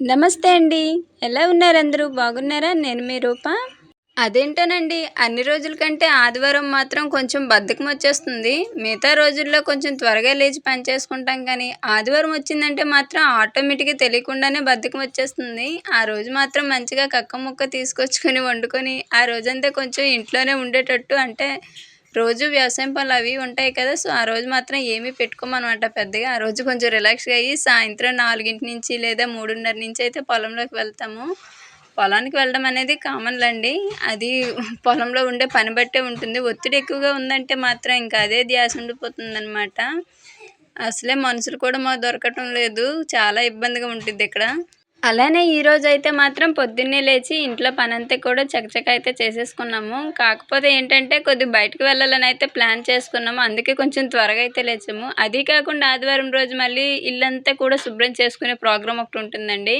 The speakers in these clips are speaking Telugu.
నమస్తే అండి. ఎలా ఉన్నారు అందరూ బాగున్నారా? నేను మీ రూప. అదేంటోనండి అన్ని రోజుల కంటే ఆదివారం మాత్రం కొంచెం బద్ధకం వచ్చేస్తుంది. మిగతా రోజుల్లో కొంచెం త్వరగా లేచి పని చేసుకుంటాం కానీ ఆదివారం వచ్చిందంటే మాత్రం ఆటోమేటిక్గా తెలియకుండానే బద్ధకం వచ్చేస్తుంది. ఆ రోజు మాత్రం మంచిగా కక్క ముక్క తీసుకొచ్చుకొని వండుకొని ఆ రోజంతా కొంచెం ఇంట్లోనే ఉండేటట్టు అంటే రోజు వ్యవసాయం పనులు అవి ఉంటాయి కదా సో ఆ రోజు మాత్రం ఏమీ పెట్టుకోమనమాట పెద్దగా. ఆ రోజు కొంచెం రిలాక్స్గా అయ్యి సాయంత్రం నాలుగింటి నుంచి లేదా మూడున్నర నుంచి అయితే పొలంలోకి వెళ్తాము. పొలానికి వెళ్ళడం అనేది కామన్ అండి. అది పొలంలో ఉండే పని బట్టే ఉంటుంది. ఒత్తిడి ఎక్కువగా ఉందంటే మాత్రం ఇంకా అదే ధ్యాస ఉండిపోతుందనమాట అసలే మనుషులు కూడా మాకు దొరకటం లేదు. చాలా ఇబ్బందిగా ఉంటుంది ఇక్కడ. అలానే ఈ రోజు అయితే మాత్రం పొద్దున్నే లేచి ఇంట్లో పని అంతా కూడా చకచక అయితే చేసేసుకున్నాము. కాకపోతే ఏంటంటే కొద్దిగా బయటకు వెళ్ళాలని అయితే ప్లాన్ చేసుకున్నాము. అందుకే కొంచెం త్వరగా అయితే లేచాము. అది కాకుండా ఆదివారం రోజు మళ్ళీ ఇల్లంతా కూడా శుభ్రం చేసుకునే ప్రోగ్రామ్ ఒకటి ఉంటుందండి.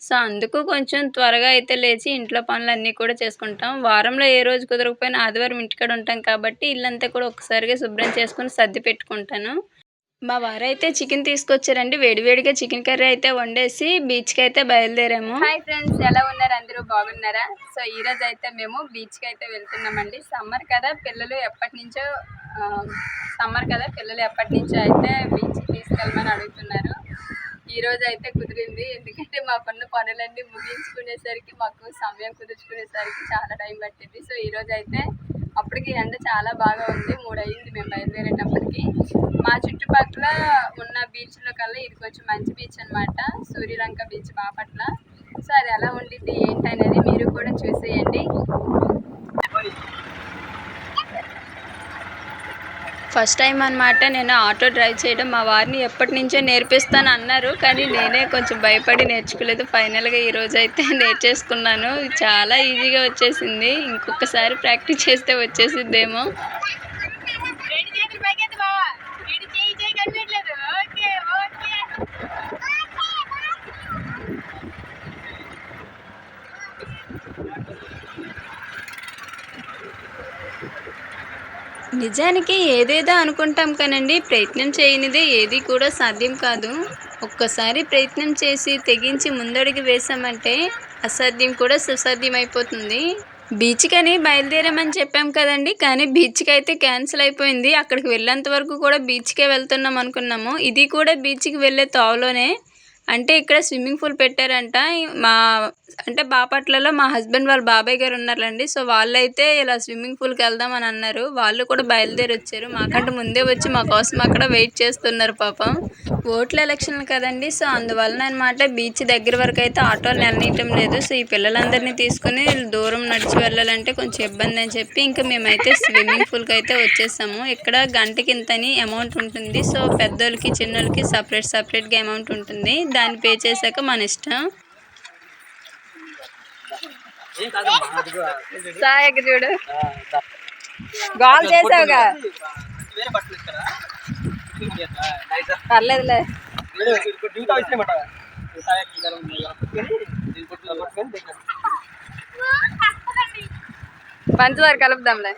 సో అందుకు కొంచెం త్వరగా అయితే లేచి ఇంట్లో పనులు అన్నీ కూడా చేసుకుంటాం. వారంలో ఏ రోజు కుదరకపోయినా ఆదివారం ఇంటికాడ ఉంటాం కాబట్టి ఇల్లంతా కూడా ఒకసారిగా శుభ్రం చేసుకుని సర్ది పెట్టుకుంటాను. మా వారు అయితే చికెన్ తీసుకొచ్చారండి. వేడివేడిగా చికెన్ కర్రీ అయితే వండేసి బీచ్కి అయితే బయలుదేరాము. హాయ్ ఫ్రెండ్స్ ఎలా ఉన్నారు? అందరూ బాగున్నారా? సో ఈ రోజు అయితే మేము బీచ్కి అయితే వెళ్తున్నామండి. సమ్మర్ కదా పిల్లలు ఎప్పటి నుంచో సమ్మర్ కదా పిల్లలు ఎప్పటి నుంచో అయితే బీచ్కి తీసుకెళ్ళమని అడుగుతున్నారు. ఈ రోజు అయితే కుదిరింది. ఎందుకంటే మా పన్ను పనులన్నీ ముగించుకునేసరికి మాకు సమయం కుదుర్చుకునేసరికి చాలా టైం పట్టింది. సో ఈ రోజు అయితే అప్పటికి ఎండ చాలా బాగా ఉంది. మూడు అయింది మేము బయలుదేరేటప్పటికి. మా చుట్టూ బాపట్ల ఉన్న బీచ్లో కల్లా ఇది కొంచెం మంచి బీచ్ అనమాట సూర్యలంక బీచ్ బాపట్ల సో అది ఎలా ఉండిద్ది అనేది మీరు కూడా చూసేయండి. ఫస్ట్ టైం అనమాట నేను ఆటో డ్రైవ్ చేయడం. మా వారిని ఎప్పటి నుంచో నేర్పిస్తాను అన్నారు కానీ నేనే కొంచెం భయపడి నేర్చుకోలేదు. ఫైనల్గా ఈరోజు అయితే నేర్చేసుకున్నాను. చాలా ఈజీగా వచ్చేసింది. ఇంకొకసారి ప్రాక్టీస్ చేస్తే వచ్చేసిద్దేమో. నిజానికి ఏదేదో అనుకుంటాం కానండి. ప్రయత్నం చేయనిదే ఏది కూడా సాధ్యం కాదు. ఒక్కసారి ప్రయత్నం చేసి తెగించి ముందడుగు వేసామంటే అసాధ్యం కూడా సుసాధ్యం అయిపోతుంది బీచ్కి అని బయలుదేరామని చెప్పాం కదండి. కానీ బీచ్కి అయితే క్యాన్సిల్ అయిపోయింది. అక్కడికి వెళ్ళేంత వరకు కూడా బీచ్కే వెళ్తున్నాం అనుకున్నాము. ఇది కూడా బీచ్కి వెళ్ళే తోవలోనే అంటే ఇక్కడ స్విమ్మింగ్ పూల్ పెట్టారంట. మా అంటే బాపట్లలో మా హస్బెండ్ వాళ్ళ బాబాయ్ గారు ఉన్నారండి సో వాళ్ళైతే ఇలా స్విమ్మింగ్ పూల్కి వెళ్దామని అన్నారు. వాళ్ళు కూడా బయలుదేరి వచ్చారు మాకంటే ముందే వచ్చి మా కోసం అక్కడ వెయిట్ చేస్తున్నారు పాపం. ఓట్ల ఎలక్షన్ కదండి. సో అందువలన అనమాట బీచ్ దగ్గర వరకు అయితే ఆటోలు వెళ్ళనీయటం లేదు. సో ఈ పిల్లలందరినీ తీసుకుని దూరం నడిచి వెళ్ళాలంటే కొంచెం ఇబ్బంది అని చెప్పి ఇంకా మేమైతే స్విమ్మింగ్ పూల్కి అయితే వచ్చేసాము. ఇక్కడ గంటకి ఇంతని అమౌంట్ ఉంటుంది. సో పెద్దోళ్ళకి చిన్నోళ్ళకి సపరేట్ సపరేట్గా అమౌంట్ ఉంటుంది. దాన్ని పే చేశాక మన ఇష్టం. సాయక చూడు. గాల్ చేసావుగా. పర్లేదులే. పంచదార కలుపుదాంలే.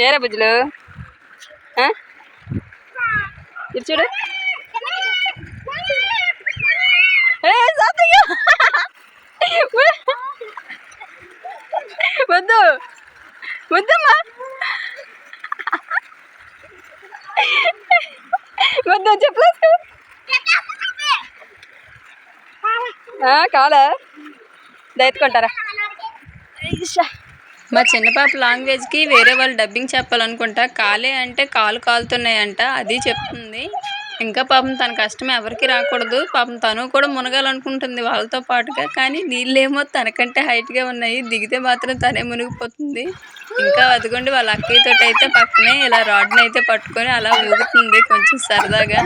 ఏరా బుజ్జులు ఆ? కావాలా? దయచుకుంటారా మా చిన్న పాప లాంగ్వేజ్కి వేరే వాళ్ళు డబ్బింగ్ చెప్పాలనుకుంటా కాలే అంటే కాలు కాలుతున్నాయంట అది చెప్తుంది. ఇంకా పాపం తన కష్టం ఎవరికి రాకూడదు. పాపం తను కూడా మునగాలనుకుంటుంది వాళ్ళతో పాటుగా. కానీ నీళ్ళేమో తనకంటే హైట్గా ఉన్నాయి. దిగితే మాత్రం తనే మునిగిపోతుంది. ఇంకా అదిగోండి వాళ్ళ అక్కయ్యతో అయితే పక్కనే ఇలా రాడ్ని అయితే పట్టుకొని అలా ఊగుతుంది కొంచెం సరదాగా.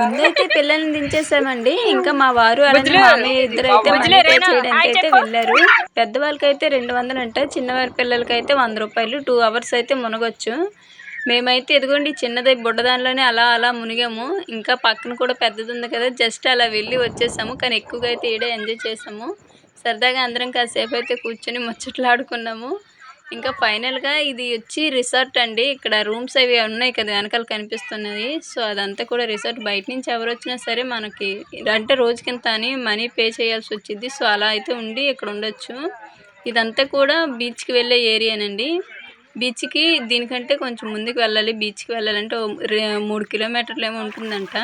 ముందైతే పిల్లల్ని దించేసామండి. ఇంకా మా వారు అలానే మామయ్య ఇద్దరు అయితే చేయడానికి అయితే వెళ్ళారు. పెద్దవాళ్ళకైతే రెండు వందలు ఉంటాయి చిన్నవారి పిల్లలకైతే వంద రూపాయలు టూ అవర్స్ అయితే మునగొచ్చు. మేమైతే ఎదుగుండి చిన్నది బుడ్డదానిలోనే అలా అలా మునిగాము. ఇంకా పక్కన కూడా పెద్దది ఉంది కదా జస్ట్ అలా వెళ్ళి వచ్చేసాము. కానీ ఎక్కువగా అయితే ఈడే ఎంజాయ్ చేసాము. సరదాగా అందరం కాసేపు అయితే కూర్చొని ముచ్చట్లాడుకున్నాము. ఇంకా ఫైనల్గా ఇది వచ్చి రిసార్ట్ అండి. ఇక్కడ రూమ్స్ అవి ఉన్నాయి కదా వెనకాల కనిపిస్తున్నది. సో అదంతా కూడా రిసార్ట్ బయట నుంచి ఎవరు వచ్చినా సరే మనకి అంటే రోజుకింత అని మనీ పే చేయాల్సి వచ్చింది సో అలా అయితే ఉండి ఇక్కడ ఉండొచ్చు. ఇదంతా కూడా బీచ్కి వెళ్ళే ఏరియానండి. బీచ్కి దీనికంటే కొంచెం ముందుకు వెళ్ళాలి. బీచ్కి వెళ్ళాలంటే మూడు కిలోమీటర్లు ఏమో ఉంటుందంట.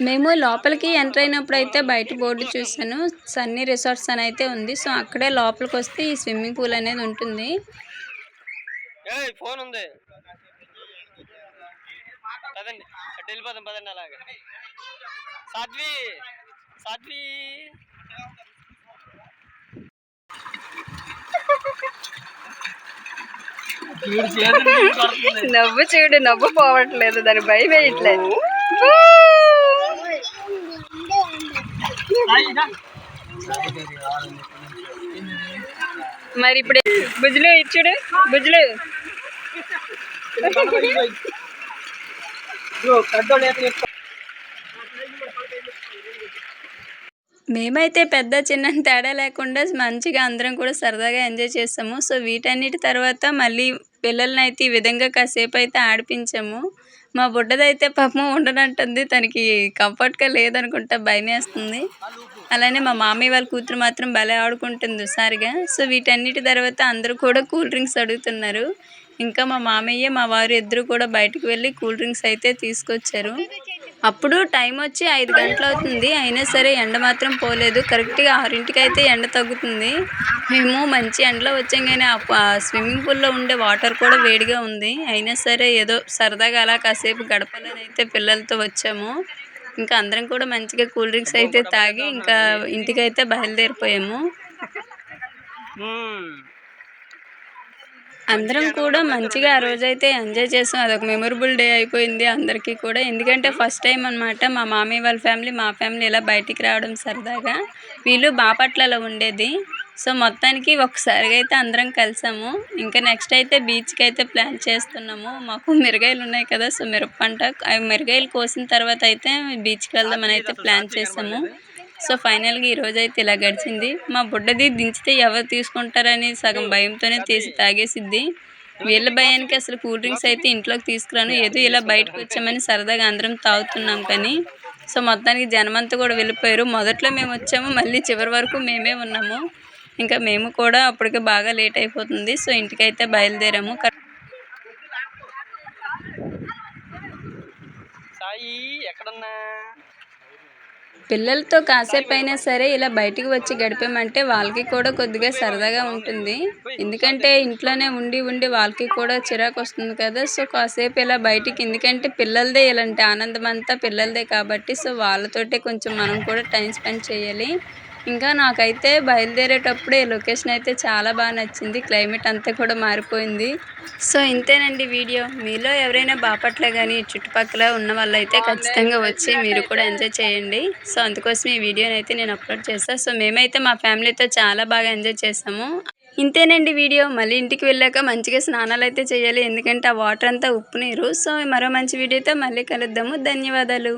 మేము లోపలికి ఎంటర్ అయినప్పుడు అయితే బయట బోర్డు చూసాను సన్నీ రిసార్ట్స్ అని అయితే ఉంది. సో అక్కడే లోపలికి వస్తే ఈ స్విమ్మింగ్ పూల్ అనేది ఉంటుంది. ఫోన్ ఉంది. పదండి అలాగే. సాధ్వి! సాధ్వి! నవ్వు చూడు నవ్వు పోవట్లేదు దాని భయం వేయట్లేదు మరి ఇప్పుడు బుజ్జులు ఇచ్చుడు బుజ్జులు మేమైతే పెద్ద చిన్న తేడా లేకుండా మంచిగా అందరం కూడా సరదాగా ఎంజాయ్ చేసాము సో వీటన్నిటి తర్వాత మళ్ళీ పిల్లల్ని అయితే ఈ విధంగా కాసేపు అయితే ఆడిపించాము. మా బుడ్డదైతే పాపం ఉండనంటుంది తనకి కంఫర్ట్గా లేదనుకుంటా భయం వేస్తుంది అలానే మా మామయ్య వాళ్ళ కూతురు మాత్రం భలే ఆడుకుంటుంది సారిగా సో వీటన్నిటి తర్వాత అందరూ కూడా కూల్ డ్రింక్స్ అడుగుతున్నారు. ఇంకా మా మామయ్య మా వారు ఇద్దరు కూడా బయటకు వెళ్ళి కూల్ డ్రింక్స్ అయితే తీసుకొచ్చారు. అప్పుడు టైం వచ్చి ఐదు గంటలు అవుతుంది అయినా సరే ఎండ మాత్రం పోలేదు. కరెక్ట్గా ఆరింటికి అయితే ఎండ తగ్గుతుంది. మేము మంచి ఎండలో వచ్చాం కానీ ఆ స్విమ్మింగ్ పూల్లో ఉండే వాటర్ కూడా వేడిగా ఉంది. అయినా సరే ఏదో సరదాగా అలా కాసేపు గడపాలని అయితే పిల్లలతో వచ్చాము. ఇంకా అందరం కూడా మంచిగా కూల్ డ్రింక్స్ అయితే తాగి ఇంకా ఇంటికైతే బయలుదేరిపోయాము. అందరం కూడా మంచిగా ఆ రోజైతే ఎంజాయ్ చేసాం. అదొక మెమొరబుల్ డే అయిపోయింది అందరికీ కూడా. ఎందుకంటే ఫస్ట్ టైం అనమాట మా మామయ్య వాళ్ళ ఫ్యామిలీ మా ఫ్యామిలీ ఇలా బయటికి రావడం సరదాగా. వీళ్ళు బాపట్లలో ఉండేది. సో మొత్తానికి ఒకసారిగా అయితే అందరం కలిసాము. ఇంకా నెక్స్ట్ అయితే బీచ్కి అయితే ప్లాన్ చేస్తున్నాము. మాకు మిరగాయలు ఉన్నాయి కదా సో మిరప పంట అవి మిరగాయలు కోసిన తర్వాత అయితే బీచ్కి వెళ్దామని అయితే ప్లాన్ చేసాము. సో ఫైనల్గా ఈ రోజు అయితే ఇలా గడిచింది. మా బుడ్డది దించితే ఎవరు తీసుకుంటారని సగం భయంతోనే తీసి తాగేసిద్ది. వీళ్ళ భయానికి అసలు కూల్ డ్రింక్స్ అయితే ఇంట్లోకి తీసుకురాను. ఏదో ఇలా బయటకు వచ్చామని సరదాగా అందరం తాగుతున్నాం కానీ సో మొత్తానికి జనమంతా కూడా వెళ్ళిపోయారు. మొదట్లో మేము వచ్చాము మళ్ళీ చివరి వరకు మేమే ఉన్నాము. ఇంకా మేము కూడా అప్పటికే బాగా లేట్ అయిపోతుంది. సో ఇంటికైతే బయలుదేరాము. సాయి పిల్లలతో కాసేపు అయినా సరే ఇలా బయటికి వచ్చి గడిపామంటే వాళ్ళకి కూడా కొద్దిగా సరదాగా ఉంటుంది. ఎందుకంటే ఇంట్లోనే ఉండి ఉండి వాళ్ళకి కూడా చిరాకు వస్తుంది కదా. సో కాసేపు ఇలా బయటికి ఎందుకంటే పిల్లలదే ఇలాంటి ఆనందం అంతా పిల్లలదే కాబట్టి సో వాళ్ళతోటే కొంచెం మనం కూడా టైం స్పెండ్ చేయాలి. ఇంకా నాకైతే బయలుదేరేటప్పుడే లొకేషన్ అయితే చాలా బాగా నచ్చింది. క్లైమేట్ అంతా కూడా మారిపోయింది. సో ఇంతేనండి వీడియో. మీలో ఎవరైనా బాపట్ల కానీ చుట్టుపక్కల ఉన్న వాళ్ళైతే ఖచ్చితంగా వచ్చి మీరు కూడా ఎంజాయ్ చేయండి. సో అందుకోసం ఈ వీడియోని అయితే నేను అప్లోడ్ చేస్తాను సో మేమైతే మా ఫ్యామిలీతో చాలా బాగా ఎంజాయ్ చేసాము. ఇంతేనండి వీడియో. మళ్ళీ ఇంటికి వెళ్ళాక మంచిగా స్నానాలు అయితే చేయాలి. ఎందుకంటే ఆ వాటర్ అంతా ఉప్పు నీరు. సో మరో మంచి వీడియోతో మళ్ళీ కలుద్దాము. ధన్యవాదాలు.